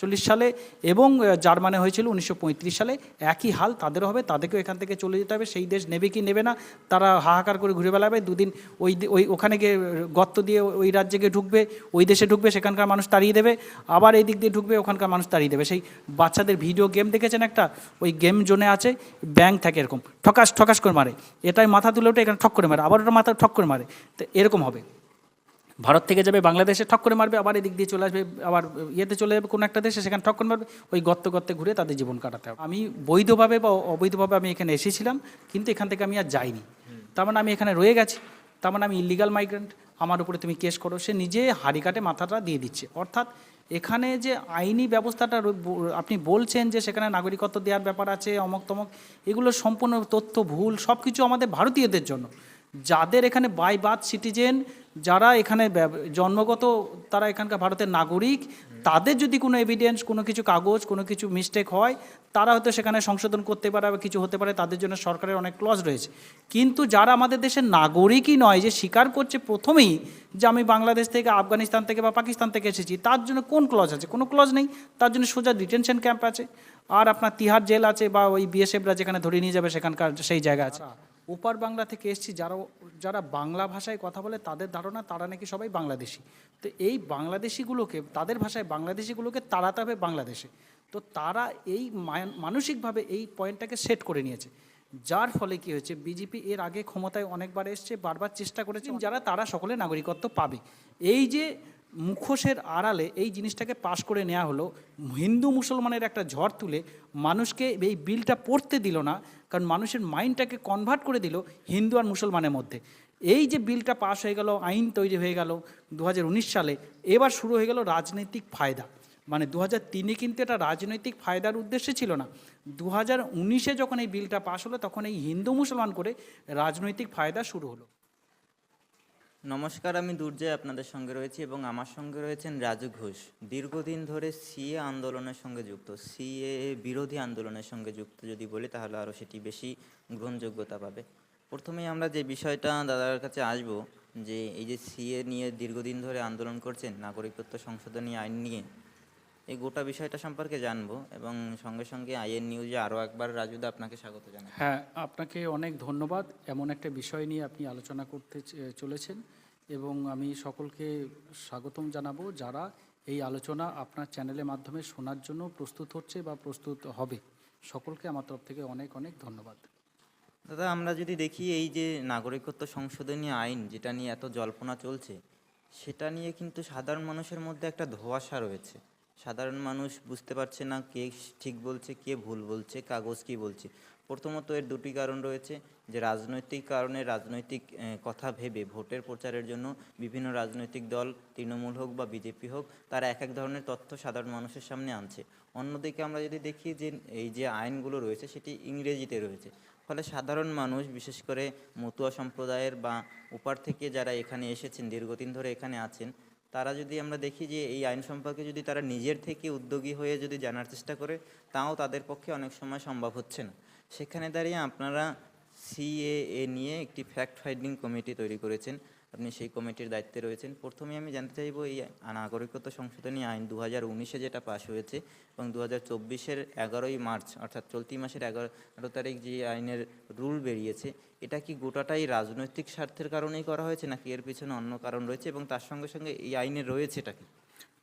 চল্লিশ সালে এবং জার্মানে হয়েছিল উনিশশো পঁয়ত্রিশ সালে একই হাল তাদেরও হবে, তাদেরকেও এখান থেকে চলে যেতে হবে, সেই দেশ নেবে কি নেবে না, তারা হাহাকার করে ঘুরে বেড়াবে, দুদিন ওই ওই ওখানে গিয়ে গর্ত দিয়ে ওই রাজ্যে গিয়ে ঢুকবে, ওই দেশে ঢুকবে, সেখানকার মানুষ তাড়িয়ে দেবে, আবার এই দিক দিয়ে ঢুকবে, ওখানকার মানুষ তাড়িয়ে দেবে। সেই বাচ্চাদের ভিডিও গেম দেখেছেন একটা? ওই গেম জোনে আছে ব্যাংক থাকে এরকম, ঠকাস ঠকাস করে মারে, এটাই মাথা তুলে ওঠে এখানে ঠক করে মারে, আবার ওটা মাথা ঠক করে মারে, তো এরকম হবে। ভারত থেকে যাবে বাংলাদেশে, ঠক করে মারবে, আবার এদিক দিয়ে চলে আসবে, আবার ইয়েতে চলে যাবে কোনো একটা দেশে, সেখানে ঠক করে মারবে, ওই গর্তে গর্তে ঘুরে তাদের জীবন কাটাতে হবে। আমি বৈধভাবে বা অবৈধভাবে আমি এখানে এসেছিলাম, কিন্তু এখান থেকে আমি আর যাইনি। তার মানে আমি এখানে রয়ে গেছি। তার মানে আমি ইলিগাল মাইগ্রেন্ট আমার উপরে তুমি কেস করো। সে নিজে হাড়ি কাটে, মাথাটা দিয়ে দিচ্ছে। অর্থাৎ এখানে যে আইনি ব্যবস্থাটা আপনি বলছেন যে সেখানে নাগরিকত্ব দেওয়ার ব্যাপার আছে, অমক তমক, এগুলো সম্পূর্ণ তথ্য, ভুল সব কিছু আমাদের ভারতীয়দের জন্য। যাদের এখানে বাই বার্থ সিটিজেন যারা এখানে জন্মগত তারা এখানকার ভারতের নাগরিক, তাদের যদি কোনো এভিডেন্স কোনো কিছু কাগজ, কোনো কিছু মিস্টেক হয়, তারা হয়তো সেখানে সংশোধন করতে পারে বা কিছু হতে পারে, তাদের জন্য সরকারের অনেক ক্লজ রয়েছে। কিন্তু যারা আমাদের দেশের নাগরিকই নয়, যে স্বীকার করছে প্রথমেই যে আমি বাংলাদেশ থেকে, আফগানিস্তান থেকে বা পাকিস্তান থেকে এসেছি, তার জন্য কোন ক্লজ আছে? কোনো ক্লজ নেই। তার জন্য সোজা ডিটেনশন ক্যাম্প আছে। আর আপনার তিহার জেল আছে বা ওই বিএসএফরা যেখানে ধরে নিয়ে যাবে, সেখানকার সেই জায়গা আছে। ওপার বাংলা থেকে এসেছি, যারা যারা বাংলা ভাষায় কথা বলে, তাদের ধারণা তারা নাকি সবাই বাংলাদেশি। তো এই বাংলাদেশিগুলোকে তাদের ভাষায় বাংলাদেশিগুলোকে তাড়াতে হবে বাংলাদেশে। তো তারা এই মানসিকভাবে এই পয়েন্টটাকে সেট করে নিয়েছে। যার ফলে কি হয়েছে, বিজেপি এর আগে ক্ষমতায় অনেকবার এসছে, বারবার চেষ্টা করেছে, যারা তারা সকলে নাগরিকত্ব পাবে। এই যে মুখোশের আড়ালে এই জিনিসটাকে পাশ করে নেওয়া হলো। হিন্দু মুসলমানের একটা ঝড় তুলে মানুষকে এই বিলটা পড়তে দিল না, কারণ মানুষের মাইন্ডটাকে কনভার্ট করে দিল হিন্দু আর মুসলমানের মধ্যে। এই যে বিলটা পাশ হয়ে গেল, আইন তৈরি হয়ে গেল দু হাজার উনিশ সালে, এবার শুরু হয়ে গেল রাজনৈতিক ফায়দা। মানে দু হাজার তিনে কিন্তু এটা রাজনৈতিক ফায়দার উদ্দেশ্যে ছিল না। দু হাজার উনিশে যখন এই বিলটা পাশ হলো, তখন এই হিন্দু মুসলমান করে রাজনৈতিক ফায়দা শুরু হলো। নমস্কার, আমি দুর্জয় আপনাদের সঙ্গে রয়েছি এবং আমার সঙ্গে রয়েছেন রাজু ঘোষ। দীর্ঘদিন ধরে সিএ আন্দোলনের সঙ্গে যুক্ত সিএ বিরোধী আন্দোলনের সঙ্গে যুক্ত যদি বলি, তাহলে আরও সেটি বেশি গ্রহণযোগ্যতা পাবে। প্রথমেই আমরা যে বিষয়টা দাদার কাছে আসব, যে এই যে সিএ নিয়ে দীর্ঘদিন ধরে আন্দোলন করছেন, নাগরিকত্ব সংশোধনী আইন নিয়ে এই গোটা বিষয়টা সম্পর্কে জানব এবং সঙ্গে সঙ্গে আইএন নিউজে আরও একবার রাজুদা আপনাকে স্বাগত জানাই। হ্যাঁ আপনাকে অনেক ধন্যবাদ। এমন একটা বিষয় নিয়ে আপনি আলোচনা করতে চলেছেন এবং আমি সকলকে স্বাগতম জানাব যারা এই আলোচনা আপনার চ্যানেলের মাধ্যমে শোনার জন্য প্রস্তুত হচ্ছে বা প্রস্তুত হবে। সকলকে আমার তরফ থেকে অনেক অনেক ধন্যবাদ। দাদা আমরা যদি দেখি এই যে নাগরিকত্ব সংশোধনী আইন যেটা নিয়ে এত জল্পনা চলছে সেটা নিয়ে কিন্তু সাধারণ মানুষের মধ্যে একটা ধোঁয়াশা রয়েছে। সাধারণ মানুষ বুঝতে পারছে না কে ঠিক বলছে, কে ভুল বলছে, কাগজ কি বলছে। প্রথমত এর দুটি কারণ রয়েছে, যে রাজনৈতিক কারণে রাজনৈতিক কথা ভেবে ভোটের প্রচারের জন্য বিভিন্ন রাজনৈতিক দল, তৃণমূল হোক বা বিজেপি হোক, তারা এক এক ধরনের তথ্য সাধারণ মানুষের সামনে আনছে। অন্যদিকে আমরা যদি দেখি যে এই যে আইনগুলো রয়েছে, সেটি ইংরেজিতে রয়েছে। ফলে সাধারণ মানুষ, বিশেষ করে মতুয়া সম্প্রদায়ের বা উপার থেকে যারা এখানে এসেছেন, দীর্ঘদিন ধরে এখানে আছেন তারা যদি আমরা দেখি যে এই আইন সম্পর্কে যদি তারা নিজের থেকে উদ্যোগী হয়ে যদি জানার চেষ্টা করে, তাও তাদের পক্ষে অনেক সময় সম্ভব হচ্ছে না। সেখানে দাঁড়িয়ে আপনারা সিএএ নিয়ে একটি ফ্যাক্ট ফাইন্ডিং কমিটি তৈরি করেছেন। আপনি সেই কমিটির দায়িত্বে রয়েছেন। প্রথমে আমি জানতে চাইব, এই নাগরিকত্ব সংশোধনী আইন দু হাজার উনিশে যেটা পাশ হয়েছে এবং দু হাজার চব্বিশের এগারোই মার্চ, অর্থাৎ চলতি মাসের এগারো তারিখ যে আইনের রুল বেরিয়েছে, এটা কি গোটাটাই রাজনৈতিক স্বার্থের কারণেই করা হয়েছে নাকি এর পিছনে অন্য কারণ রয়েছে এবং তার সঙ্গে সঙ্গে এই আইনে রয়েছেটা কি?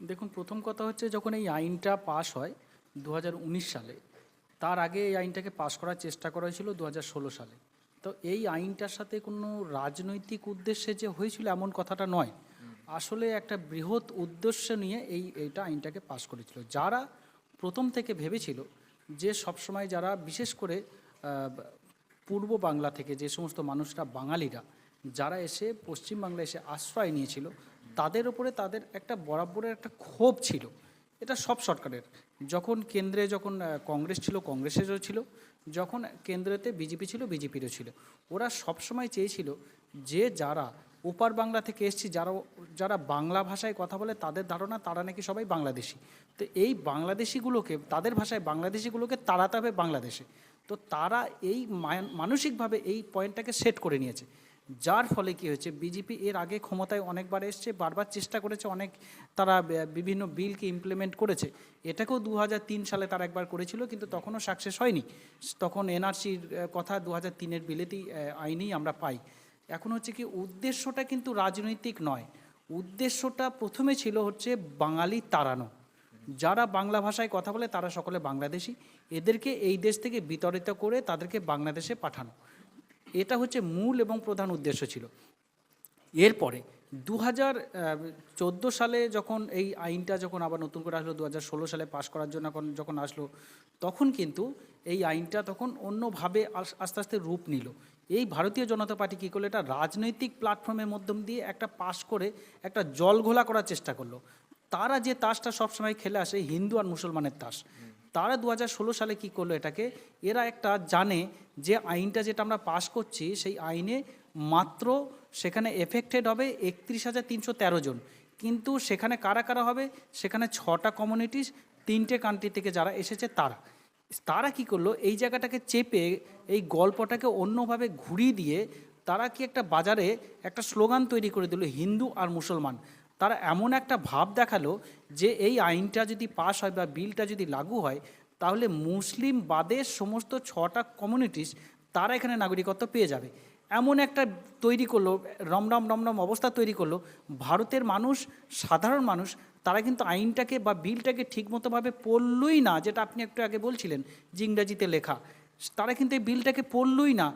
দেখুন, প্রথম কথা হচ্ছে যখন এই আইনটা পাশ হয় দু হাজার উনিশ সালে, তার আগে এই আইনটাকে পাশ করার চেষ্টা করা হয়েছিল দু হাজার ষোলো সালে। তো এই আইনটার সাথে কোনো রাজনৈতিক উদ্দেশ্যে যে হয়েছিল এমন কথাটা নয়। আসলে একটা বৃহৎ উদ্দেশ্য নিয়ে এই, এইটা আইনটাকে পাশ করেছিল। যারা প্রথম থেকে ভেবেছিল যে সবসময় যারা বিশেষ করে পূর্ব বাংলা থেকে যে সমস্ত মানুষরা বাঙালিরা, যারা এসে পশ্চিম বাংলায় এসে আশ্রয় নিয়েছিল, তাদের উপরে তাদের একটা বরাবরের একটা ক্ষোভ ছিল। এটা সব সরকারের যখন কেন্দ্রে যখন কংগ্রেস ছিল, কংগ্রেসেরও ছিল, যখন কেন্দ্রেতে বিজেপি ছিল, বিজেপিরও ছিল। ওরা সবসময় চেয়েছিল যে যারা ওপার বাংলা থেকে এসছি, যারা যারা বাংলা ভাষায় কথা বলে, তাদের ধারণা তারা নাকি সবাই বাংলাদেশি। তো এই বাংলাদেশিগুলোকে, তাদের ভাষায় বাংলাদেশিগুলোকে তাড়াতে হবে বাংলাদেশে। তো তারা এই মানসিকভাবে এই পয়েন্টটাকে সেট করে নিয়েছে। যার ফলে কি হয়েছে বিজেপি এর আগে ক্ষমতায় অনেকবার এসছে, বারবার চেষ্টা করেছে, অনেক তারা বিভিন্ন বিলকে ইমপ্লিমেন্ট করেছে। এটাকেও দু হাজার তিন সালে তারা একবার করেছিল, কিন্তু তখনও সাকসেস হয়নি। তখন এনআরসির কথা দু হাজার তিনের বিলেতেই আইনেই আমরা পাই। এখন হচ্ছে কি, উদ্দেশ্যটা কিন্তু রাজনৈতিক নয়। উদ্দেশ্যটা প্রথমে ছিল হচ্ছে বাঙালি তাড়ানো। যারা বাংলা ভাষায় কথা বলে, তারা সকলে বাংলাদেশি। এদেরকে এই দেশ থেকে বিতাড়িত করে তাদেরকে বাংলাদেশে পাঠানো। এটা হচ্ছে মূল এবং প্রধান উদ্দেশ্য ছিল। এরপরে দু হাজার চোদ্দ সালে যখন এই আইনটা যখন আবার নতুন করে আসলো দু হাজার ষোলো সালে পাশ করার জন্য এখন যখন আসলো, তখন কিন্তু এই আইনটা তখন অন্যভাবে আস্তে আস্তে রূপ নিল। এই ভারতীয় জনতা পার্টি কী করল? এটা রাজনৈতিক প্ল্যাটফর্মের মাধ্যম দিয়ে একটা পাশ করে একটা জল ঘোলা করার চেষ্টা করল। তারা যে তাসটা সবসময় খেলে আসে, হিন্দু আর মুসলমানের তাস। তারা দু সালে কি করল এটাকে? এরা একটা জানে যে আইনটা যেটা আমরা পাশ করছি, সেই আইনে মাত্র সেখানে এফেক্টেড হবে একত্রিশ হাজার তিনশো তেরো জন। কিন্তু সেখানে কারা কারা হবে? সেখানে ছটা কমিউনিটিস তিনটে কান্ট্রি থেকে যারা এসেছে তারা। তারা কি করল? এই জায়গাটাকে চেপে এই গল্পটাকে অন্যভাবে ঘুরিয়ে দিয়ে তারা কি একটা বাজারে একটা স্লোগান তৈরি করে দিল, হিন্দু আর মুসলমান। তারা এমন একটা ভাব দেখাল যে এই আইনটা যদি পাস হয় বা বিলটা যদি লাগু হয়, তাহলে মুসলিম বাদের সমস্ত ছটা কমিউনিটিস তারা এখানে নাগরিকত্ব পেয়ে যাবে। এমন একটা তৈরি করল রমরম রমরম অবস্থা তৈরি করল। ভারতের মানুষ, সাধারণ মানুষ, তারা কিন্তু আইনটাকে বা বিলটাকে ঠিকমতোভাবে পড়লই না, যেটা আপনি একটু আগে বলছিলেন যে ইংরাজিতে লেখা। তারা কিন্তু এই বিলটাকে পড়লই না।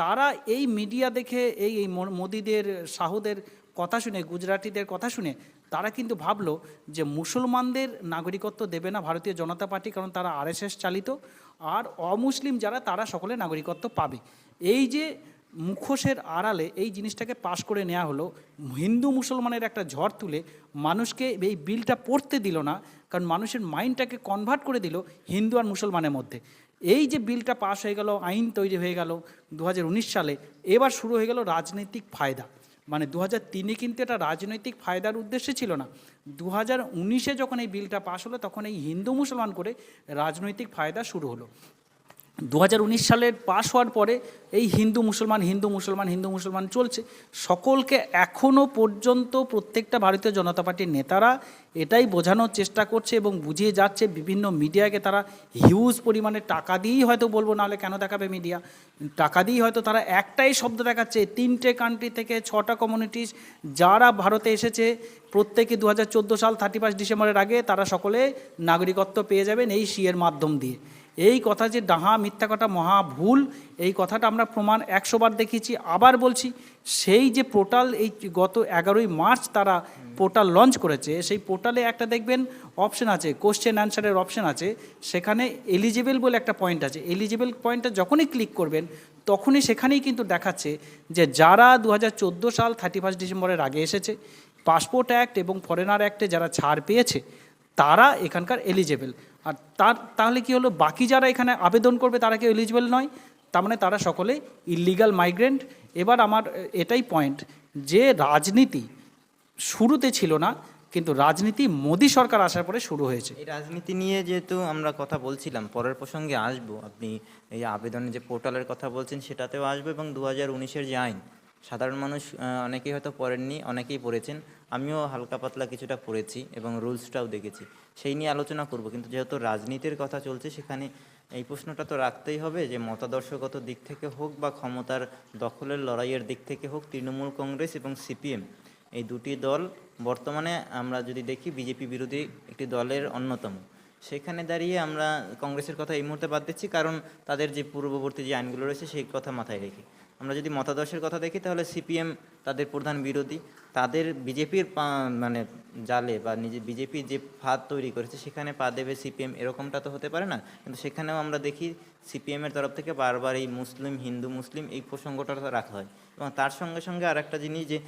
তারা এই মিডিয়া দেখে, এই মোদিদের শাহুদের কথা শুনে, গুজরাটিদের কথা শুনে তারা কিন্তু ভাবলো যে মুসলমানদের নাগরিকত্ব দেবে না ভারতীয় জনতা পার্টি কারণ তারা আরএসএস চালিত আর অমুসলিম যারা তারা সকলে নাগরিকত্ব পাবে। এই যে মুখোশের আড়ালে এই জিনিসটাকে পাশ করে নেওয়া হলো, হিন্দু মুসলমানের একটা ঝড় তুলে মানুষকে এই বিলটা পড়তে দিল না কারণ মানুষের মাইন্ডটাকে কনভার্ট করে দিল হিন্দু আর মুসলমানের মধ্যে। এই যে বিলটা পাশ হয়ে গেল, আইন তৈরি হয়ে গেল দু হাজার উনিশ সালে, এবার শুরু হয়ে গেল রাজনৈতিক ফায়দা। মানে দু হাজার তিনে কিন্তু এটা রাজনৈতিক ফায়দার উদ্দেশ্যে ছিল না। দু হাজার উনিশে যখন এই বিলটা পাশ হলো, তখন এই হিন্দু মুসলমান করে রাজনৈতিক ফায়দা শুরু হলো। দু হাজার উনিশ সালের পাশ হওয়ার পরে এই হিন্দু মুসলমান হিন্দু মুসলমান হিন্দু মুসলমান চলছে। সকলকে এখনও পর্যন্ত প্রত্যেকটা ভারতীয় জনতা পার্টির নেতারা এটাই বোঝানোর চেষ্টা করছে এবং বুঝিয়ে যাচ্ছে বিভিন্ন মিডিয়াকে তারা হিউজ পরিমাণে টাকা দিয়েই হয়তো বলব, নাহলে কেন দেখাবে মিডিয়া টাকা দিয়েই হয়তো তারা একটাই শব্দ দেখাচ্ছে, তিনটে কান্ট্রি থেকে ছটা কমিউনিটিস যারা ভারতে এসেছে, প্রত্যেকে দু হাজার চোদ্দ সাল থার্টি ডিসেম্বরের আগে তারা সকলে নাগরিকত্ব পেয়ে যাবেন এই সিএর মাধ্যম দিয়ে। এই কথা যে ডাহা মিথ্যা কথা মহা ভুল, এই কথাটা আমরা প্রমাণ একশো বার দেখিয়েছি, আবার বলছি, সেই যে পোর্টাল এই গত এগারোই মার্চ তারা পোর্টাল লঞ্চ করেছে, সেই পোর্টালে একটা দেখবেন অপশন আছে কোশ্চেন অ্যান্সারের অপশন আছে, সেখানে এলিজিবল বলে একটা পয়েন্ট আছে এলিজিবল পয়েন্টটা যখনই ক্লিক করবেন, তখনই সেখানেই কিন্তু দেখাচ্ছে যে যারা দু হাজার চোদ্দ সাল থার্টি ফার্স্ট ডিসেম্বরের আগে এসেছে পাসপোর্ট অ্যাক্ট এবং ফরেনার অ্যাক্টে যারা ছাড় পেয়েছে, তারা এখানকার এলিজেবল আর তার, তাহলে কি হলো? বাকি যারা এখানে আবেদন করবে, তারা কেউ এলিজিবল নয়? তার মানে তারা সকলে ইলিগাল মাইগ্রেন্ট এবার আমার, এটাই পয়েন্ট যে রাজনীতি শুরুতে ছিল না, কিন্তু রাজনীতি মোদী সরকার আসার পরে শুরু হয়েছে। এই রাজনীতি নিয়ে যেহেতু আমরা কথা বলছিলাম, পরের প্রসঙ্গে আসব। আপনি এই আবেদনের যে পোর্টালের কথা বলছেন, সেটাতেও আসব এবং দু হাজার উনিশের যে আইন, সাধারণ মানুষ অনেকেই হয়তো পড়েননি, অনেকেই পড়েছেন। আমিও হালকা পাতলা কিছুটা পড়েছি এবং রুলসটাও দেখেছি। সেই নিয়ে আলোচনা করব। কিন্তু যেহেতু রাজনীতির কথা চলছে, সেখানে এই প্রশ্নটা তো রাখতেই হবে যে মতাদর্শগত দিক থেকে হোক বা ক্ষমতার দখলের লড়াইয়ের দিক থেকে হোক, তৃণমূল কংগ্রেস এবং সিপিএম এই দুটি দল বর্তমানে আমরা যদি দেখি, বিজেপি বিরোধী একটি দলের অন্যতম। সেখানে দাঁড়িয়ে আমরা কংগ্রেসের কথা এই মুহূর্তে বাদ দিচ্ছি, কারণ তাদের যে পূর্ববর্তী যে আইনগুলো রয়েছে, সেই কথা মাথায় রেখে। আমরা যদি মতাদর্শের কথা দেখি, তাহলে সিপিএম তাদের প্রধান বিরোধী, তাদের বিজেপির মানে জালে বা নিজে বিজেপি যে ফাঁদ তৈরি করেছে, সেখানে পা দেবে সিপিএম, এরকমটা তো হতে পারে না। কিন্তু সেখানেও আমরা দেখি সিপিএমের তরফ থেকে বারবার এই মুসলিম, হিন্দু, মুসলিম এই প্রসঙ্গটা রাখা হয়। এবং তার সঙ্গে সঙ্গে আর একটা জিনিস যে,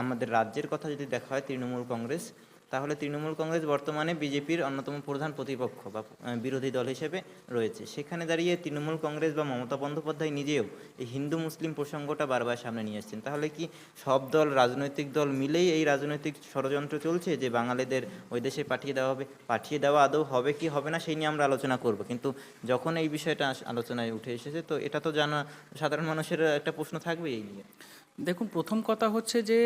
আমাদের রাজ্যের কথা যদি দেখা হয়, তৃণমূল কংগ্রেস তাহলে তৃণমূল কংগ্রেস বর্তমানে বিজেপির অন্যতম প্রধান প্রতিপক্ষ বা বিরোধী দল হিসেবে রয়েছে। সেখানে দাঁড়িয়ে তৃণমূল কংগ্রেস বা মমতা বন্দ্যোপাধ্যায় নিজেও এই হিন্দু মুসলিম প্রসঙ্গটা বারবার সামনে নিয়ে আসছেন। তাহলে কি সব দল, রাজনৈতিক দল মিলেই এই রাজনৈতিক ষড়যন্ত্র চলছে যে বাঙালিদের ওই দেশে পাঠিয়ে দেওয়া হবে? পাঠিয়ে দেওয়া আদৌ হবে কি হবে না সেই নিয়ে আমরা আলোচনা করব। কিন্তু যখন এই বিষয়টা আলোচনায় উঠে এসেছে, তো এটা তো জানা সাধারণ মানুষের একটা প্রশ্ন থাকবে এই নিয়ে। দেখুন, প্রথম কথা হচ্ছে যে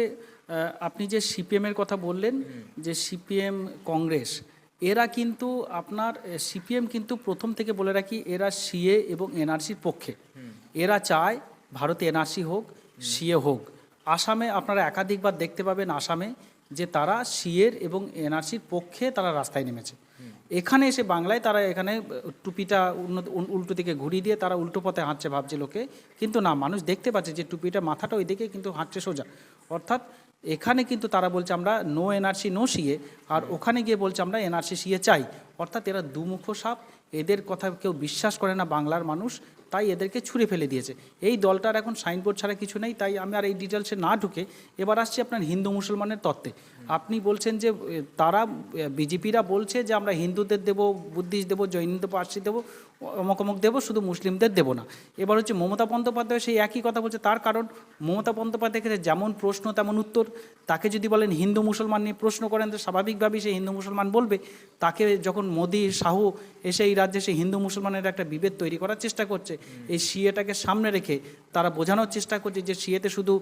আপনি যে সিপিএমের কথা বললেন, যে সিপিএম কংগ্রেস, এরা কিন্তু আপনার সিপিএম কিন্তু প্রথম থেকে বলে রাখি, এরা সিএ এবং এনআরসির পক্ষে। এরা চায় ভারতে এনআরসি হোক, সিএ হোক। আসামে আপনারা একাধিকবার দেখতে পাবেন আসামে যে তারা সিএর এবং এনআরসির পক্ষে তারা রাস্তায় নেমেছে। এখানে এসে বাংলায় তারা এখানে টুপিটা উন্নত উল্টো দিকে ঘুরিয়ে দিয়ে তারা উল্টো পথে হাঁটছে ভাবছে লোকে। কিন্তু না, মানুষ দেখতে পাচ্ছে যে টুপিটা মাথাটা ওই দিকে কিন্তু হাঁটছে সোজা। অর্থাৎ এখানে কিন্তু তারা বলছে আমরা নো এনআরসি নো সিএ আর ওখানে গিয়ে বলছে আমরা এনআরসি সিএ চাই। অর্থাৎ এরা দুমুখ সাপ। এদের কথা কেউ বিশ্বাস করে না বাংলার মানুষ। তাই এদেরকে ছুঁড়ে ফেলে দিয়েছে। এই দলটার এখন সাইনবোর্ড ছাড়া কিছু নেই, তাই আমি আর এই ডিটেলসে না ঢুকে এবার আসছি আপনার হিন্দু মুসলমানের তত্ত্বে। আপনি বলছেন যে তারা বিজেপিরা বলছে যে, আমরা হিন্দুদের দেব, বুদ্ধিস্ট দেবো, জৈন দেবো, পার্সি দেবো, অমক অমক দেবো, শুধু মুসলিমদের দেবো না। এবার হচ্ছে মমতা বন্দ্যোপাধ্যায় সেই একই কথা বলছে, তার কারণ মমতা বন্দ্যোপাধ্যায় ক্ষেত্রে যেমন প্রশ্ন, তেমন উত্তর। তাকে যদি বলেন হিন্দু মুসলমান নিয়ে প্রশ্ন করেন, তো স্বাভাবিকভাবেই সে হিন্দু মুসলমান বলবে। তাকে যখন মোদি, শাহু এসে এই রাজ্যে সে হিন্দু মুসলমানের একটা বিভেদ তৈরি করার চেষ্টা করছে এই সিএটাকে সামনে রেখে তারা বোঝানোর চেষ্টা করছে যে শিয়েতে শুধু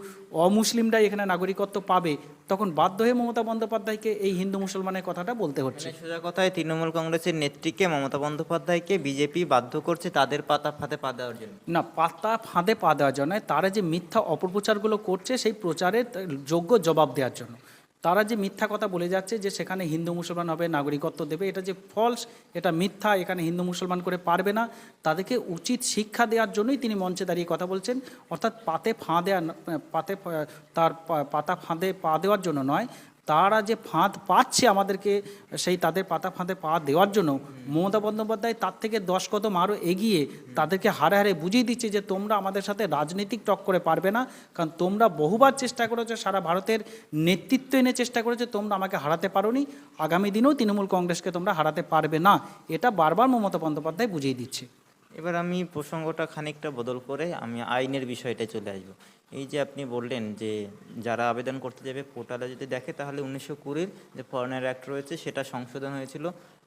অমুসলিমরাই এখানে নাগরিকত্ব পাবে তখন বাধ্য হয়ে মমতা বন্দ্যোপাধ্যায়কে এই হিন্দু মুসলমানের কথাটা বলতে হচ্ছে। সোজা কথায় তৃণমূল কংগ্রেসের নেত্রীকে মমতা বন্দ্যোপাধ্যায়কে বিজেপি বাধ্য করছে তাদের পাতা ফাঁদে পা দেওয়ার জন্য। না পাতা ফাঁদে পা দেওয়ার জন্য তারা যে মিথ্যা অপপ্রচারগুলো করছে সেই প্রচারের যোগ্য জবাব দেওয়ার জন্য। তারা যে মিথ্যা কথা বলে যাচ্ছে যে সেখানে হিন্দু মুসলমান হবে, নাগরিকত্ব দেবে, এটা যে ফলস এটা মিথ্যা, এখানে হিন্দু মুসলমান করে পারবে না, তাদেরকে উচিত শিক্ষা দেওয়ার জন্যই তিনি মঞ্চে দাঁড়িয়ে কথা বলছেন। অর্থাৎ পাতে ফাঁ দেওয়া পাতে তার পাতা ফাঁদে পা দেওয়ার জন্য নয় তারা যে ফাঁদ পাচ্ছে আমাদেরকে সেই তাদের পাতা ফাঁদে পা দেওয়ার জন্য, মমতা বন্দ্যোপাধ্যায় তার থেকে দশ কদম আরও এগিয়ে তাদেরকে হারে হারে বুঝিয়ে দিচ্ছে যে তোমরা আমাদের সাথে রাজনৈতিক টক করে পারবে না, কারণ তোমরা বহুবার চেষ্টা করেছ, সারা ভারতের নেতৃত্ব এনে চেষ্টা করেছ, তোমরা আমাকে হারাতে পারোনি, আগামী দিনেও তৃণমূল কংগ্রেসকে তোমরা হারাতে পারবে না। এটা বারবার মমতা বন্দ্যোপাধ্যায় বুঝিয়ে দিচ্ছে। এবার আমি প্রসঙ্গটা খানিকটা বদল করে আমি আইনের বিষয়টা চলে আসব। এই যে আপনি বললেন যে যারা আবেদন করতে যাবে, পোর্টালে যদি দেখে তাহলে উনিশশো কুড়ির যে ফরেনার অ্যাক্ট রয়েছে সেটা সংশোধন হয়েছিল।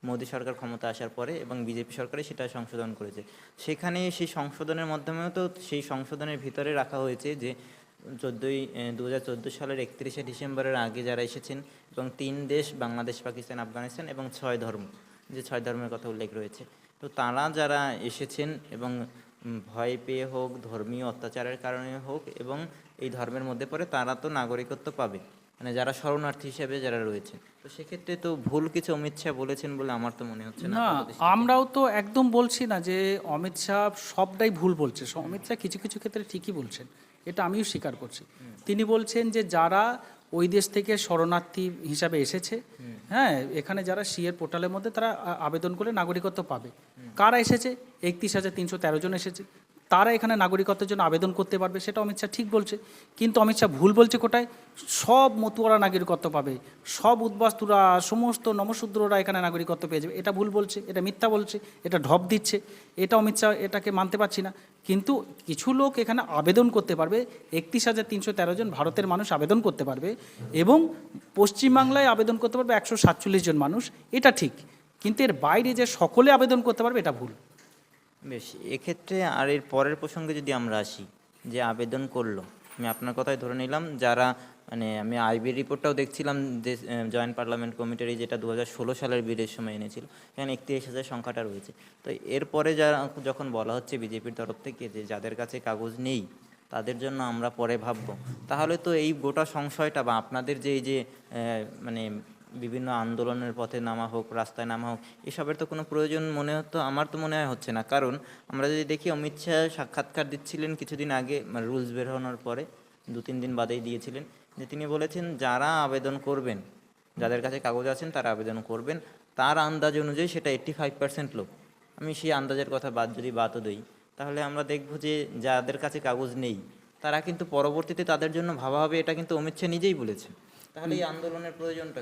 মোদী সরকার ক্ষমতা আসার পরে এবং বিজেপি সরকারই সেটা সংশোধন করেছে। সেখানে সেই সংশোধনের মাধ্যমেও তো সেই সংশোধনের ভিতরে রাখা হয়েছে যে চোদ্দোই দু হাজার চোদ্দ সালের একত্রিশে ডিসেম্বরের আগে যারা এসেছেন এবং তিন দেশ, বাংলাদেশ, পাকিস্তান, আফগানিস্তান এবং ছয় ধর্ম, যে ছয় ধর্মের কথা উল্লেখ রয়েছে। তো তারা যারা এসেছেন এবং ভয় পেয়ে হোক ধর্মীয় অত্যাচারের কারণে হোক এবং এই ধর্মের মধ্যে পড়ে তারা তো নাগরিকত্ব পাবে। মানে যারা শরণার্থী হিসেবে যারা রয়েছেন। তো সেক্ষেত্রে তো ভুল কিছু অমিত শাহ বলেছেন বলে আমার তো মনে হচ্ছে না। আমরাও তো একদম বলছি না যে অমিত শাহ সবটাই ভুল বলছে। অমিত শাহ কিছু কিছু ক্ষেত্রে ঠিকই বলছেন। এটা আমিও স্বীকার করছি। তিনি বলছেন যে যারা ওই দেশ থেকে শরণার্থী হিসাবে এসেছে। হ্যাঁ এখানে যারা সিএর পোর্টালের মধ্যে তারা আবেদন করে নাগরিকত্ব পাবে। কারা এসেছে? একত্রিশ হাজার তিনশো তেরো জন এসেছে। তারা এখানে নাগরিকত্বের জন্য আবেদন করতে পারবে, সেটা অমিত শাহ ঠিক বলছে। কিন্তু অমিত শাহ ভুল বলছে কোটায় সব মতুয়ারা নাগরিকত্ব পাবে। সব উদ্বাস্তুরা, সমস্ত নমশূদ্ররা এখানে নাগরিকত্ব পেয়ে যাবে। এটা ভুল বলছে, এটা মিথ্যা বলছে, এটা ঢপ দিচ্ছে। এটা অমিত শাহ এটাকে মানতে পারছি না। কিন্তু কিছু লোক এখানে আবেদন করতে পারবে। একত্রিশ হাজার তিনশো তেরো জন ভারতের মানুষ আবেদন করতে পারবে এবং পশ্চিমবাংলায় আবেদন করতে পারবে একশো সাতচল্লিশ জন মানুষ। এটা ঠিক। কিন্তু এর বাইরে যে সকলে আবেদন করতে পারবে, এটা ভুল। বেশ, এক্ষেত্রে আর এর পরের প্রসঙ্গে যদি আমরা আসি, যে আবেদন করল, আমি আপনার কথাই ধরে নিলাম, যারা মানে আমি আইবি রিপোর্টটাও দেখছিলাম, যে জয়েন্ট পার্লামেন্ট কমিটির যেটা দু হাজার ষোলো সালের বিলের সময় এনেছিল সেখানে একত্রিশ হাজার সংখ্যাটা রয়েছে। তো এরপরে যারা যখন বলা হচ্ছে বিজেপির তরফ থেকে যে যাদের কাছে কাগজ নেই, তাদের জন্য আমরা পরে ভাববো। তাহলে তো এই গোটা সংশয়টা বা আপনাদের যে এই যে মানে বিভিন্ন আন্দোলনের পথে নামা হোক, রাস্তায় নামা হোক, এসবের তো কোনো প্রয়োজন মনে হতো, আমার তো মনে হয় হচ্ছে না। কারণ আমরা যদি দেখি, অমিত শাহ সাক্ষাৎকার দিচ্ছিলেন কিছুদিন আগে মানে রুলস বের হওয়ার পরে, দু, তিন দিন বাদেই দিয়েছিলেন, যে তিনি বলেছেন, যারা আবেদন করবেন, যাদের কাছে কাগজ আছেন, তারা আবেদন করবেন, তার আন্দাজ অনুযায়ী সেটা এইট্টি ফাইভ পার্সেন্ট লোক। আমি সেই আন্দাজের কথা বাদ যদি বাদও দিই, তাহলে আমরা দেখব যে যাদের কাছে কাগজ নেই, তারা কিন্তু পরবর্তীতে তাদের জন্য ভাবা হবে এটা কিন্তু অমিত শাহ নিজেই বলেছেন। তাহলে এই আন্দোলনের প্রয়োজনটা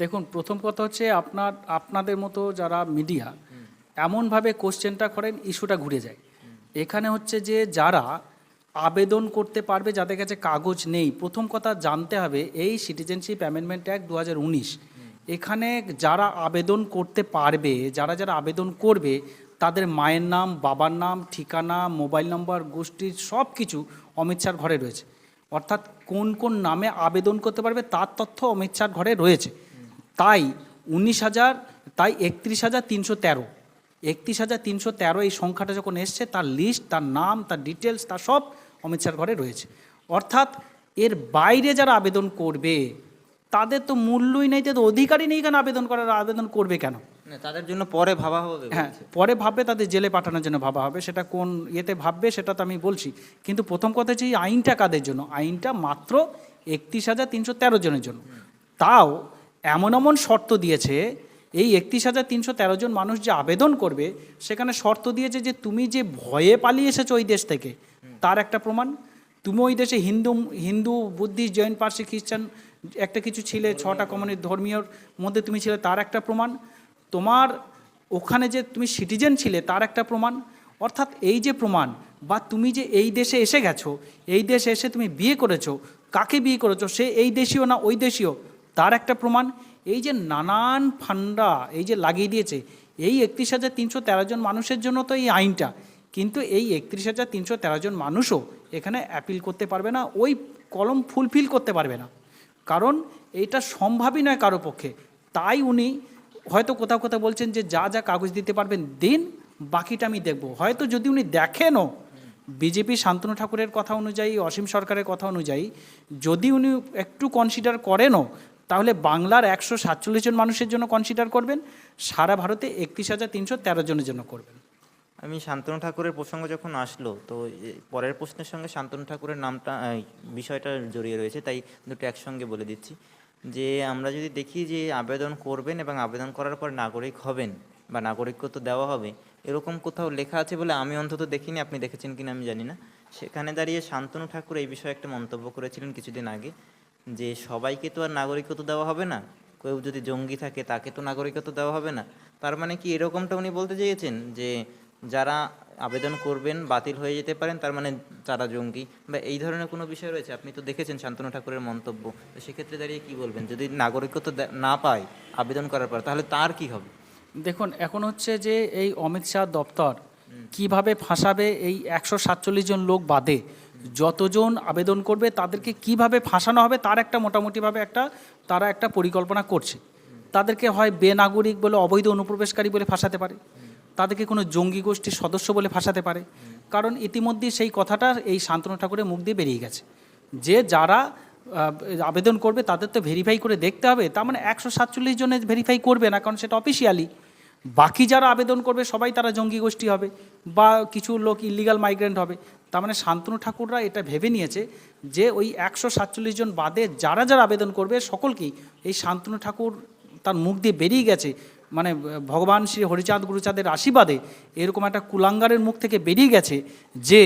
দেখুন, প্রথম কথা হচ্ছে আপনার, আপনাদের মতো যারা মিডিয়া, এমনভাবে কোশ্চেনটা করেন, ইস্যুটা ঘুরে যায়। এখানে হচ্ছে যে যারা আবেদন করতে পারবে, যাদের কাছে কাগজ নেই, প্রথম কথা জানতে হবে, এই সিটিজেনশিপ অ্যামেন্ডমেন্ট অ্যাক্ট দু হাজার উনিশ, এখানে যারা আবেদন করতে পারবে, যারা যারা আবেদন করবে, তাদের মায়ের নাম, বাবার নাম, ঠিকানা, মোবাইল নম্বর, গোষ্ঠীর সব কিছু অমিত শাহর ঘরে রয়েছে। অর্থাৎ কোন কোন নামে আবেদন করতে পারবে তার তথ্য অমিত শাহর ঘরে রয়েছে। তাই উনিশ হাজার, তাই একত্রিশ হাজার তিনশো তেরো। একত্রিশ হাজার তিনশো তেরো এই সংখ্যাটা যখন এসছে, তার লিস্ট তার নাম, তার ডিটেলস তার সব অমিত শাহর ঘরে রয়েছে। অর্থাৎ এর বাইরে যারা আবেদন করবে, তাদের তো মূল্যই নেই, তাদের অধিকারই নেই কেন আবেদন করার, আবেদন করবে কেন? তাদের জন্য পরে ভাবা হবে হ্যাঁ পরে ভাববে তাদের জেলে পাঠানোর জন্য ভাবা হবে সেটা কোন ইয়েতে ভাববে সেটা তো আমি বলছি। কিন্তু প্রথম কথা হচ্ছে এই আইনটা কাদের জন্য? আইনটা মাত্র একত্রিশ হাজার তিনশো তেরো জনের জন্য। তাও এমন এমন শর্ত দিয়েছে এই একত্রিশ হাজার তিনশো তেরো জন মানুষ যে আবেদন করবে সেখানে শর্ত দিয়েছে যে তুমি যে ভয়ে পালিয়ে এসেছ ওই দেশ থেকে তার একটা প্রমাণ। তুমি ওই দেশে হিন্দু হিন্দু বুদ্ধিস্ট জৈন পার্সি খ্রিস্টান একটা কিছু ছিলে ছটা কমিউনির ধর্মীয়র মধ্যে তুমি ছিলে তার একটা প্রমাণ। তোমার ওখানে যে তুমি সিটিজেন ছিলে, তার একটা প্রমাণ। অর্থাৎ এই যে প্রমাণ, বা তুমি যে এই দেশে এসে গেছো, এই দেশে এসে তুমি বিয়ে করেছ, কাকে বিয়ে করেছ, সে এই দেশীয় না ওই দেশীয়, তার একটা প্রমাণ। এই যে নানান ফান্ডা, এই যে লাগিয়ে দিয়েছে, এই একত্রিশ হাজার তিনশো তেরো জন মানুষের জন্য তো এই আইনটা, কিন্তু এই একত্রিশ হাজার তিনশো তেরো জন মানুষও এখানে অ্যাপিল করতে পারবে না, ওই কলম ফুলফিল করতে পারবে না। কারণ এটা সম্ভবই নয় কারও পক্ষে। তাই উনি হয়তো কোথাও কোথাও বলছেন যে যা যা কাগজ দিতে পারবেন, দিন বাকিটা আমি দেখব। হয়তো যদি উনি দেখেনও, বিজেপি শান্তনু ঠাকুরের কথা অনুযায়ী, অসীম সরকারের কথা অনুযায়ী, যদি উনি একটু কনসিডার করেনও, তাহলে বাংলার একশো সাতচল্লিশ জন মানুষের জন্য কনসিডার করবেন, সারা ভারতে একত্রিশ হাজার তিনশো তেরো জনের জন্য করবেন। আমি শান্তনু ঠাকুরের প্রসঙ্গ যখন আসলো, তো পরের প্রশ্নের সঙ্গে শান্তনু ঠাকুরের নামটা বিষয়টা জড়িয়ে রয়েছে, তাই দুটো একসঙ্গে বলে দিচ্ছি। যে আমরা যদি দেখি যে আবেদন করবেন এবং আবেদন করার পর নাগরিক হবেন বা নাগরিকত্ব দেওয়া হবে, এরকম কোথাও লেখা আছে বলে আমি অন্তত দেখিনি, আপনি দেখেছেন কিনা আমি জানি না। সেখানে দাঁড়িয়ে শান্তনু ঠাকুর এই বিষয়ে একটা মন্তব্য করেছিলেন কিছুদিন আগে, যে সবাইকে তো আর নাগরিকত্ব দেওয়া হবে না, কেউ যদি জঙ্গি থাকে তাকে তো নাগরিকত্ব দেওয়া হবে না। তার মানে কি এরকমটা উনি বলতে চেয়েছেন যে যারা আবেদন করবেন, বাতিল হয়ে যেতে পারেন, তার মানে তারা জঙ্গি বা এই ধরনের কোনো বিষয় রয়েছে? আপনি তো দেখেছেন শান্তনু ঠাকুরের মন্তব্য। তো সেক্ষেত্রে দাঁড়িয়ে কি বলবেন? যদি নাগরিকত্ব না পায় আবেদন করার পর, তাহলে তার কি হবে? দেখুন, এখন হচ্ছে যে এই অমিত শাহ দপ্তর কীভাবে ফাঁসাবে, এই একশো সাতচল্লিশ জন লোক বাদে যতজন আবেদন করবে, তাদেরকে কীভাবে ফাঁসানো হবে, তার একটা মোটামুটিভাবে একটা, তারা একটা পরিকল্পনা করছে। তাদেরকে হয় বেনাগরিক বলে অবৈধ অনুপ্রবেশকারী বলে ফাঁসাতে পারে। তাদেরকে কোনো জঙ্গি গোষ্ঠীর সদস্য বলে ফাঁসাতে পারে। কারণ ইতিমধ্যে সেই কথাটা এই শান্তনু ঠাকুরের মুখ দিয়ে বেরিয়ে গেছে। যে যারা আবেদন করবে তাদের তো ভেরিফাই করে দেখতে হবে। তার মানে একশো সাতচল্লিশ জনের ভেরিফাই করবে না, কারণ সেটা অফিসিয়ালি বাকি যারা আবেদন করবে সবাই তারা জঙ্গি গোষ্ঠী হবে বা কিছু লোক ইলিগাল মাইগ্রেন্ট হবে। তার মানে শান্তনু ঠাকুররা এটা ভেবে নিয়েছে যে ওই একশো সাতচল্লিশ জন বাদে যারা যারা আবেদন করবে সকলকেই এই শান্তনু ঠাকুর তার মুখ দিয়ে বেরিয়ে গেছে। মানে ভগবান শ্রী হরিচাঁদ গুরুচাঁদের আশীর্বাদে এরকম একটা কুলাঙ্গারের মুখ থেকে বেরিয়ে গেছে যে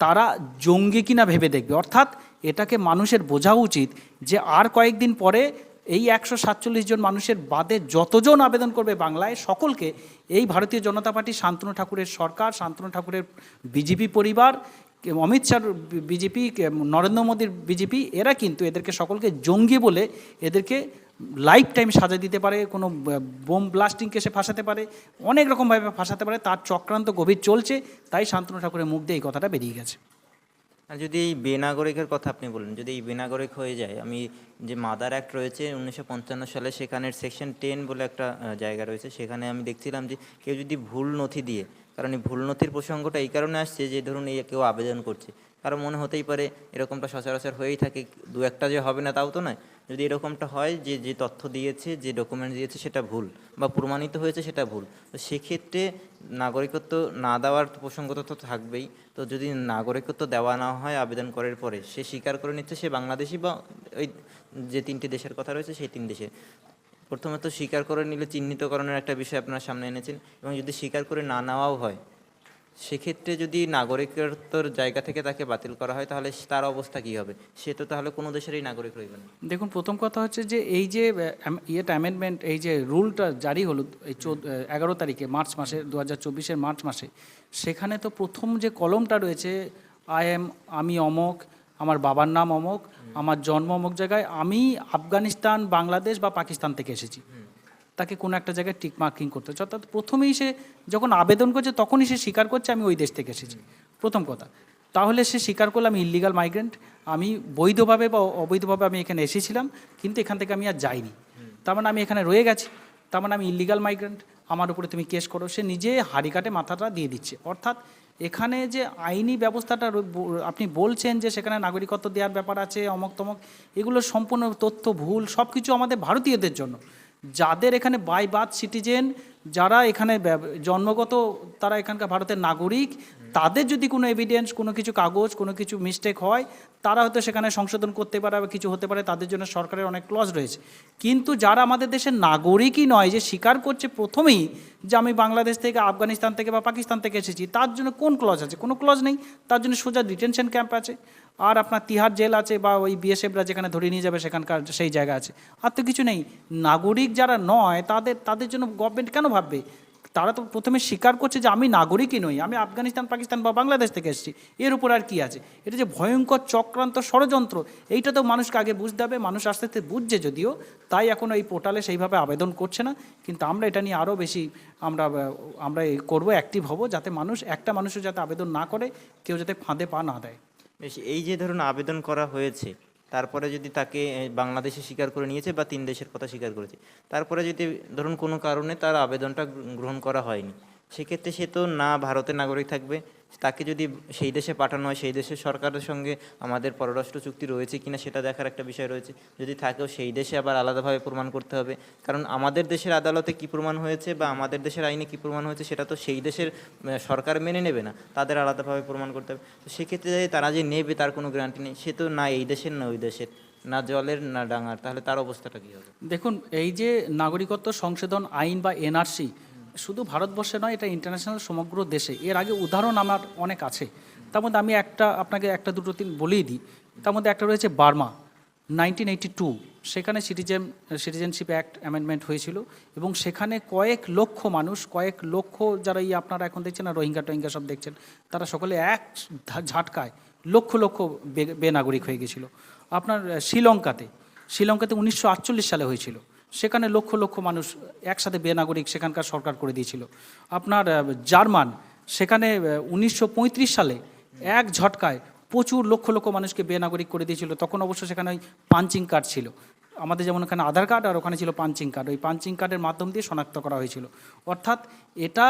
তারা জঙ্গি কিনা ভেবে দেখবে। অর্থাৎ এটাকে মানুষের বোঝা উচিত যে আর কয়েকদিন পরে এই একশো সাতচল্লিশ জন মানুষের বাদে যতজন আবেদন করবে বাংলায়, সকলকে এই ভারতীয় জনতা পার্টি, শান্তনু ঠাকুরের সরকার, শান্তনু ঠাকুরের বিজেপি পরিবার অমিত শাহর বিজেপি নরেন্দ্র মোদীর বিজেপি, এরা কিন্তু এদেরকে সকলকে জঙ্গি বলে এদেরকে লাইফ টাইম সাজা দিতে পারে, কোনো বোম ব্লাস্টিং কেসে ফাঁসাতে পারে, অনেক রকমভাবে ফাঁসাতে পারে, তার চক্রান্ত গভীর চলছে, তাই শান্তনু ঠাকুরের মুখ দিয়ে এই কথাটা বেরিয়ে গেছে। আর যদি এই বেনাগরিকের কথা আপনি বলেন, যদি এই বেনাগরিক হয়ে যায়, আমি যে মাদার অ্যাক্ট রয়েছে উনিশশো পঞ্চান্ন সালে, সেখানের সেকশন টেন বলে একটা জায়গা রয়েছে, সেখানে আমি দেখছিলাম যে কেউ যদি ভুল নথি দিয়ে, কারণ এই ভুল নথির প্রসঙ্গটা এই কারণে আসছে যে, ধরুন এই কেউ আবেদন করছে কারণ মনে হতেই পারে এরকমটা সচরাচর হয়েই থাকে, দু একটা যে হবে না তাও তো নয়। যদি এরকমটা হয় যে যে তথ্য দিয়েছে, যে ডকুমেন্ট দিয়েছে সেটা ভুল বা প্রমাণিত হয়েছে সেটা ভুল। তো সেক্ষেত্রে নাগরিকত্ব না দেওয়ার প্রসঙ্গ তো থাকবেই। তো যদি নাগরিকত্ব দেওয়া না হয় আবেদন করার পরে সে স্বীকার করে নিচ্ছে সে বাংলাদেশি বা ওই যে তিনটি দেশের কথা রয়েছে সেই তিন দেশের। প্রথমত স্বীকার করে নিলে চিহ্নিতকরণের একটা বিষয় আপনার সামনে এনেছেন এবং যদি স্বীকার করে না নেওয়াও হয় সেক্ষেত্রে যদি নাগরিকত্বর জায়গা থেকে তাকে বাতিল করা হয় তাহলে তার অবস্থা কী হবে? সে তো তাহলে কোনো দেশেরই নাগরিক রইবে না। দেখুন প্রথম কথা হচ্ছে যে এই যে ইয়েটা অ্যামেন্ডমেন্ট এই যে রুলটা জারি হলো এই চোদ্দ এগারো তারিখে মার্চ মাসে দু হাজার চব্বিশের মার্চ মাসে সেখানে তো প্রথম যে কলমটা রয়েছে আই এম আমি অমক আমার বাবার নাম অমক আমার জন্ম অমক জায়গায় আমি আফগানিস্তান বাংলাদেশ বা পাকিস্তান থেকে এসেছি। তাকে কোনো একটা জায়গায় টিক মার্কিং করতে হচ্ছে। অর্থাৎ প্রথমেই সে যখন আবেদন করছে, তখনই সে স্বীকার করছে, আমি ওই দেশ থেকে এসেছি। প্রথম কথা। তাহলে সে স্বীকার করল, আমি ইলিগাল মাইগ্রেন্ট আমি বৈধভাবে বা অবৈধভাবে আমি এখানে এসেছিলাম, কিন্তু এখান থেকে আমি আর যাইনি। তার মানে আমি এখানে রয়ে গেছি। তার মানে আমি ইলিগাল মাইগ্রেন্ট আমার উপরে তুমি কেস করো। সে নিজে হাড়ি কাটে, মাথাটা দিয়ে দিচ্ছে। অর্থাৎ এখানে যে আইনি ব্যবস্থাটা আপনি বলছেন যে সেখানে নাগরিকত্ব দেওয়ার ব্যাপার আছে অমক তমক এগুলো সম্পূর্ণ তথ্য, ভুল সব কিছু আমাদের ভারতীয়দের জন্য। যাদের এখানে বাই বার্থ সিটিজেন যারা এখানে জন্মগত, তারা এখানকার ভারতের নাগরিক, তাদের যদি কোনো এভিডেন্স কোনো কিছু কাগজ, কোনো কিছু মিস্টেক হয়, তারা হয়তো সেখানে সংশোধন করতে পারে বা কিছু হতে পারে, তাদের জন্য সরকারের অনেক ক্লজ রয়েছে। কিন্তু যারা আমাদের দেশের নাগরিকই নয়, যে স্বীকার করছে প্রথমেই যে আমি বাংলাদেশ থেকে, আফগানিস্তান থেকে বা পাকিস্তান থেকে এসেছি, তার জন্য কোন ক্লজ আছে? কোনো ক্লজ নেই, তার জন্য সোজা ডিটেনশন ক্যাম্প আছে। আর আপনার তিহার জেল আছে বা ওই বিএসএফরা যেখানে ধরে নিয়ে যাবে সেখানকার সেই জায়গা আছে। আর তো কিছু নেই। নাগরিক যারা নয়, তাদের তাদের জন্য গভর্নমেন্ট কেন ভাববে? তারা তো প্রথমে স্বীকার করছে যে আমি নাগরিকই নই, আমি আফগানিস্তান, পাকিস্তান বা বাংলাদেশ থেকে এসেছি। এর উপর আর কি আছে? এটা যে ভয়ঙ্কর চক্রান্ত ষড়যন্ত্র, এইটা তো মানুষকে আগে বুঝতে হবে, মানুষ আস্তে আস্তে বুঝছে যদিও, তাই এখন এই পোর্টালে সেইভাবে আবেদন করছে না। কিন্তু আমরা এটা নিয়ে আরও বেশি আমরা আমরা করব অ্যাক্টিভ হব, যাতে মানুষ, একটা মানুষও যাতে আবেদন না করে, কেউ যাতে ফাঁদে পা না দেয়। বেশ, এই যে ধরুন আবেদন করা হয়েছে, তারপরে যদি তাকে বাংলাদেশে স্বীকার করে নিয়েছে বা তিন দেশের কথা স্বীকার করেছে, তারপরে যদি ধরুন কোনো কারণে তার আবেদনটা গ্রহণ করা হয়নি, সেক্ষেত্রে সে তো না ভারতের নাগরিক থাকবে তাকে যদি সেই দেশে পাঠানো হয়, সেই দেশের সরকারের সঙ্গে আমাদের পররাষ্ট্র চুক্তি রয়েছে কিনা সেটা দেখার একটা বিষয় রয়েছে। যদি থাকেও সেই দেশে আবার আলাদাভাবে প্রমাণ করতে হবে। কারণ আমাদের দেশের আদালতে কি প্রমাণ হয়েছে বা আমাদের দেশের আইনে কি প্রমাণ হয়েছে সেটা তো সেই দেশের সরকার মেনে নেবে না। তাদের আলাদাভাবে প্রমাণ করতে হবে। তো সেক্ষেত্রে তারা যে নেবে তার কোনো গ্যারান্টি নেই, সে তো না এই দেশের, না ওই দেশের, না জলের, না ডাঙার। তাহলে তার অবস্থাটা কী হবে? দেখুন, এই যে নাগরিকত্ব সংশোধন আইন বা এনআরসি শুধু ভারতবর্ষে নয়, এটা ইন্টারন্যাশনাল সমগ্র দেশে। এর আগে উদাহরণ আমার অনেক আছে। তার মধ্যে আমি একটা, আপনাকে একটা, দুটো, তিন বলেই দিই। তার মধ্যে একটা রয়েছে বার্মা নাইনটিন এইটি টু সেখানে সিটিজেন সিটিজেনশিপ অ্যাক্ট অ্যামেন্ডমেন্ট হয়েছিল এবং সেখানে কয়েক লক্ষ মানুষ, কয়েক লক্ষ যারা এই আপনারা এখন দেখছেন না রোহিঙ্গা টোহিঙ্গা সব দেখছেন, তারা সকলে এক ঝাটকায় লক্ষ লক্ষ বেনাগরিক হয়ে গেছিল। আপনার শ্রীলঙ্কাতে শ্রীলঙ্কাতে উনিশশো আটচল্লিশ সালে হয়েছিল। সেখানে লক্ষ লক্ষ মানুষ একসাথে বেনাগরিক সেখানকার সরকার করে দিয়েছিল। আপনার জার্মান, সেখানে উনিশশো পঁয়ত্রিশ সালে এক ঝটকায় প্রচুর লক্ষ লক্ষ মানুষকে বেনাগরিক করে দিয়েছিল। তখন অবশ্য সেখানে ওই পাঞ্চিং কার্ড ছিল। আমাদের যেমন এখানে আধার কার্ড আর ওখানে ছিল পাঞ্চিং কার্ড। ওই পাঞ্চিং কার্ডের মাধ্যম দিয়ে শনাক্ত করা হয়েছিল। অর্থাৎ এটা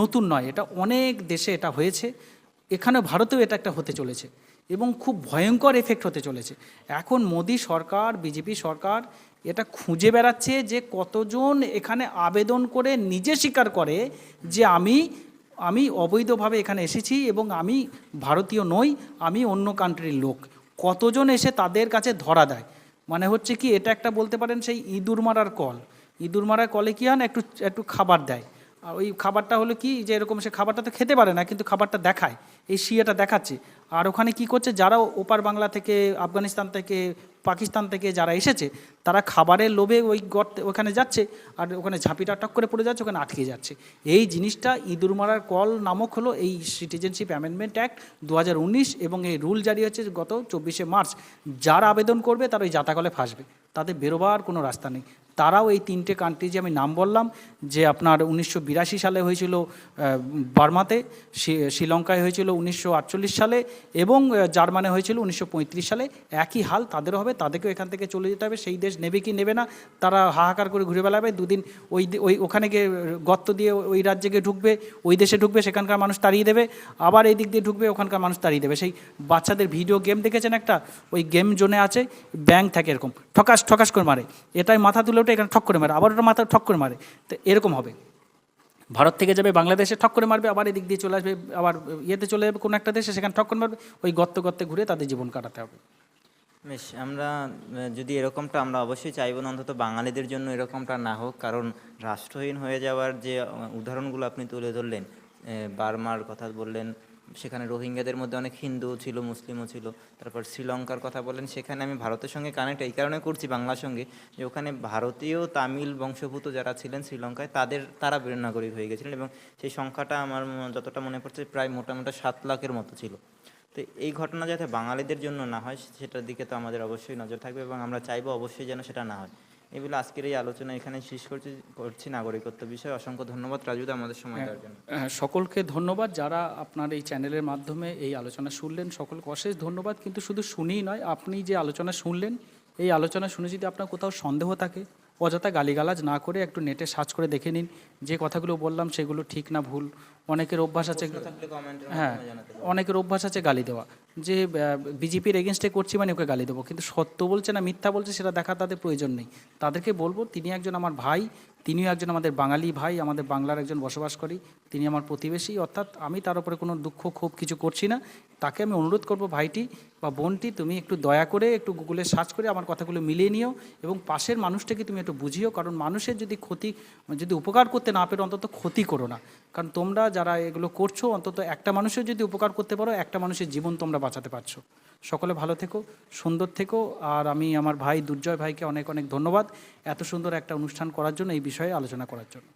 নতুন নয়, এটা অনেক দেশে এটা হয়েছে। এখানে ভারতেও এটা একটা হতে চলেছে এবং খুব ভয়ঙ্কর এফেক্ট হতে চলেছে। এখন মোদী সরকার, বিজেপি সরকার এটা খুঁজে বেড়াচ্ছে যে কতজন এখানে আবেদন করে নিজে স্বীকার করে যে আমি আমি অবৈধভাবে এখানে এসেছি এবং আমি ভারতীয় নই, আমি অন্য কান্ট্রির লোক। কতজন এসে তাদের কাছে ধরা দেয়? মানে হচ্ছে কি, এটা একটা বলতে পারেন সেই ইঁদুর মারার কল। ইঁদুর মারার কলে কি হয় একটু একটু খাবার দেয়। আর ওই খাবারটা হলো কি, যে এরকম সে খাবারটা তো খেতে পারে না, কিন্তু খাবারটা দেখায়। এই শিয়াটা দেখাচ্ছে। আর ওখানে কি করছে, যারা ওপার বাংলা থেকে, আফগানিস্তান থেকে, পাকিস্তান থেকে যারা এসেছে, তারা খাবারের লোভে ওই গর্তে, ওখানে যাচ্ছে, আর ওখানে ঝাঁপিটা টক করে পড়ে যাচ্ছে, ওখানে আটকে যাচ্ছে। এই জিনিসটা ইঁদুর মারার কল নামক হলো এই সিটিজেনশিপ অ্যামেন্ডমেন্ট অ্যাক্ট দু হাজার উনিশ এবং এই রুল জারি হচ্ছে গত চব্বিশে মার্চ। যারা আবেদন করবে, তারা ওই জাতাকলে ফাঁসবে। তাদের বেরোবার কোনো রাস্তা নেই। তারাও এই তিনটে কান্ট্রি যে আমি নাম বললাম, যে আপনার উনিশশো বিরাশি সালে হয়েছিল বার্মাতে শ্রীলঙ্কায় হয়েছিল উনিশশো আটচল্লিশ সালে এবং জার্মানে হয়েছিল উনিশশো পঁয়ত্রিশ সালে। একই হাল তাদেরও হবে, তাদেরকেও এখান থেকে চলে যেতে হবে। সেই দেশ নেবে কি নেবে না, তারা হাহাকার করে ঘুরে বেড়াবে। দুদিন ওই ওই ওখানে গিয়ে, গর্ত দিয়ে ওই রাজ্যে গিয়ে ঢুকবে, ওই দেশে ঢুকবে, সেখানকার মানুষ তাড়িয়ে দেবে। আবার এই দিক দিয়ে ঢুকবে, ওখানকার মানুষ তাড়িয়ে দেবে। সেই বাচ্চাদের ভিডিও গেম দেখেছেন একটা? ওই গেম জোনে আছে ব্যাংক থাকে এরকম, ঠকাস ঠকাস করে মারে। এটাই মাথা তুলে ওঠে এখানে ঠক করে মারে, আবার ওটা মাথা ঠক করে মারে। তো এরকম হবে। ভারত থেকে যাবে বাংলাদেশে ঠক করে মারবে, আবার এদিক দিয়ে চলে আসবে, আবার ইয়েতে চলে যাবে কোনো একটা দেশে, সেখানে ঠক করে মারবে, ওই গর্তে গর্তে ঘুরে তাদের জীবন কাটাতে হবে। বেশ, আমরা যদি এরকমটা আমরা অবশ্যই চাইব না, অন্তত বাঙালিদের জন্য এরকমটা না হোক, কারণ রাষ্ট্রহীন হয়ে যাওয়ার যে উদাহরণগুলো আপনি তুলে ধরলেন বার্মার কথা বললেন সেখানে রোহিঙ্গাদের মধ্যে অনেক হিন্দু ছিল, মুসলিমও ছিল। তারপর শ্রীলঙ্কার কথা বলেন সেখানে আমি ভারতের সঙ্গে কানেক্ট এই কারণে করছি বাংলার সঙ্গে। যে ওখানে ভারতীয়, তামিল বংশভূত যারা ছিলেন শ্রীলঙ্কায়, তাদের, তারা বীর নাগরিক হয়ে গেছিলেন এবং সেই সংখ্যাটা আমার যতটা মনে পড়ছে প্রায় মোটামুটি সাত লাখের মতো ছিল। তো এই ঘটনা যাতে বাঙালিদের জন্য না হয়, সেটার দিকে তো আমাদের অবশ্যই নজর থাকবে এবং আমরা চাইব অবশ্যই যেন সেটা না হয়। এগুলো আজকের এই আলোচনা। এখানে শেষ করছি করছি নাগরিকত্ব বিষয়ে। অসংখ্য ধন্যবাদ রাজুদা আমাদের সময় দেওয়ার জন্য। হ্যাঁ, সকলকে ধন্যবাদ। যারা আপনার এই চ্যানেলের মাধ্যমে এই আলোচনা শুনলেন সকলকে অশেষ ধন্যবাদ। কিন্তু শুধু শুনেই নয় আপনি যে আলোচনা শুনলেন এই আলোচনা শুনে যদি আপনার কোথাও সন্দেহ থাকে অযথা গালিগালাজ না করে একটু নেটে সার্চ করে দেখে নিন। যে কথাগুলো বললাম সেগুলো ঠিক না ভুল। অনেকের অভ্যাস আছে হ্যাঁ। অনেকের অভ্যাস আছে গালি দেওয়া। যে বিজেপির এগেনস্টে করছি মানে ওকে গালি দেবো। কিন্তু সত্য বলছে না মিথ্যা বলছে সেটা দেখা তাদের প্রয়োজন নেই। তাদেরকে বলব তিনি একজন আমার ভাই তিনিও একজন আমাদের বাঙালি ভাই, আমাদের বাংলার একজন বসবাস করি। তিনি আমার প্রতিবেশী, অর্থাৎ আমি তার উপরে কোনো দুঃখ খুব কিছু করছি না। তাকে আমি অনুরোধ করব, ভাইটি বা বোনটি, তুমি একটু দয়া করে, একটু গুগলে সার্চ করে আমার কথাগুলো মিলিয়ে নিও এবং পাশের মানুষটাকে তুমি একটু বুঝিও, কারণ মানুষের যদি ক্ষতি, যদি উপকার করতে না পেরো, অন্তত ক্ষতি করো না। কারণ তোমরা যারা এগুলো করছ, অন্তত একটা মানুষের যদি উপকার করতে পারো, একটা মানুষের জীবন তোমরা বাঁচাতে পারছ। সকলে ভালো থেকো, সুন্দর থেকো। আর আমি আমার ভাই দুর্জয় ভাইকে অনেক অনেক ধন্যবাদ এত সুন্দর একটা অনুষ্ঠান করার জন্য এই বিষয়ে আলোচনা করার জন্য।